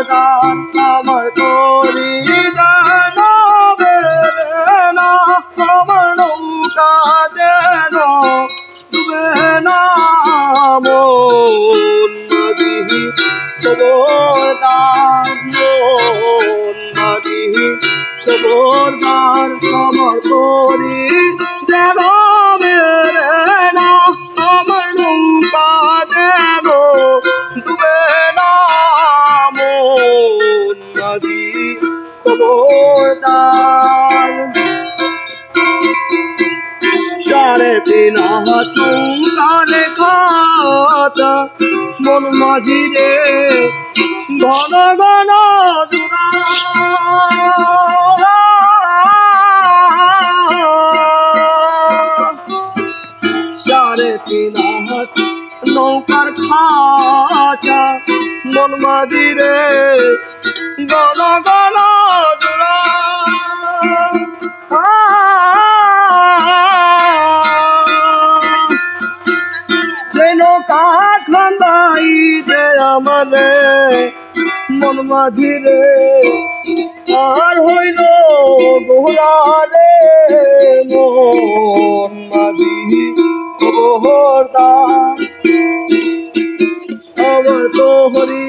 খবরদার আমার তরি যেন না, আমার নৌকা যেন ডুবে না, মন নদী খবরদার মন নদী খবরদার আমার খবরদার সাড়ে তিন নৌকারে খাতা মন মাঝিরে ঘন ঘন জুড়া সাড়ে তিন নৌকার খাচা, মন ঘন ঘন জুড়া রে মন মাঝি রে। আর হইল গোহরালে মন মাঝি গোহরদা আমার তো হরি